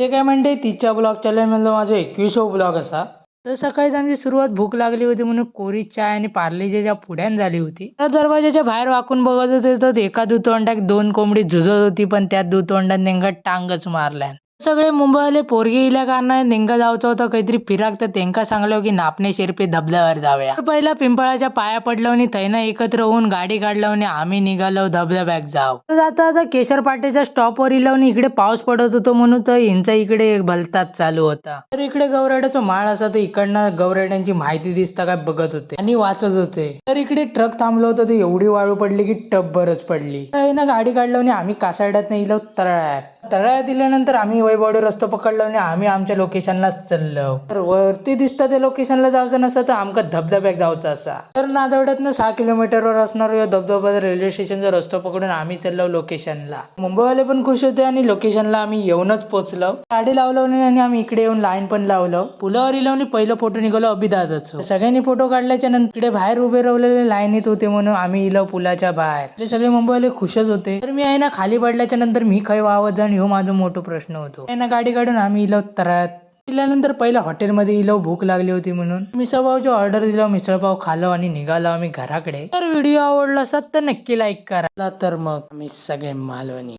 ते काय म्हणते तिच्या ब्लॉग चॅनलमधलं माझं एकवीसो ब्लॉग असा. तर सकाळीच आमची सुरुवात भूक लागली होती म्हणून कोरी चाय आणि पार्लेजीच्या पुढ्यान झाली होती. तर दरवाजाच्या बाहेर वाकून बघत होते तर एका दुतोंडाक दोन कोंबडी झुजत होती पण त्या दुतोंडात नेमका टांगच मारल्यान सगळे मुंबईवाले पोरगे इल्या कारणाने नेमका जायचं होतं. काहीतरी फिराक तर त्यांना सांगलो की नापणे शिरपी धबधब्यावर जाऊया. तर पहिला पिंपळाच्या पाया पडलो आणि थैनं एकत्र होऊन गाडी काढलो आणि आम्ही निघालो धबधब्याक जाव जाता आता केशर पाटेच्या स्टॉपवर इलो आणि इकडे पाऊस पडत होतो म्हणून तर हिंचा इकडे भलताच चालू होता. तर इकडे गौराड्याचा माळ असा तर इकडनं गौराड्यांची माहिती दिसता काय बघत होते आणि वाचत होते. तर इकडे ट्रक थांबलो होतो तर एवढी वाळू पडली की टपभरच पडली. गाडी काढलो आणि आम्ही कासाड्यात इलो तर तळ्यात दिल्यानंतर आम्ही वैभवडे रस्तो पकडलो आणि आम्ही आमच्या लोकेशनलाच चाललो. तर वरती दिसतं त्या लोकेशनला जायचं नसतं तर आमका धबधब्याक जायचं असा. तर नादवड्यातनं सहा किलोमीटरवर असणार धबधबा रेल्वे स्टेशनचा रस्तो पकडून आम्ही चाललो लोकेशनला मुंबईवाले पण खुश होते आणि लोकेशनला आम्ही येऊनच पोहोचलो. गाडी लावलं आणि आम्ही इकडे येऊन लाईन पण लावलं. पुलावर इलो आणि पहिलं फोटो निघालो अभिदादाचं. सगळ्यांनी फोटो काढल्याच्या नंतर इकडे बाहेर उभे राहिलेले लाईनीत होते म्हणून आम्ही इलो पुलाच्या बाहेर. ते सगळे मुंबईवाले खुशच होते. तर मी आहे ना खाली पडल्याच्या नंतर मी खाई वावत जाण ह्यो माझा मोठा प्रश्न होतो. त्यांना गाडी काढून आम्ही इलो तरात. दिल्यानंतर पहिला हॉटेलमध्ये इलो भूक लागली होती म्हणून. मिसळपावची ऑर्डर दिलो मिसळपाव खालो आणि निघालो आम्ही घराकडे. तर व्हिडिओ आवडला असत तर नक्की लाईक करा. तर मग आम्ही सगळे मालवणी.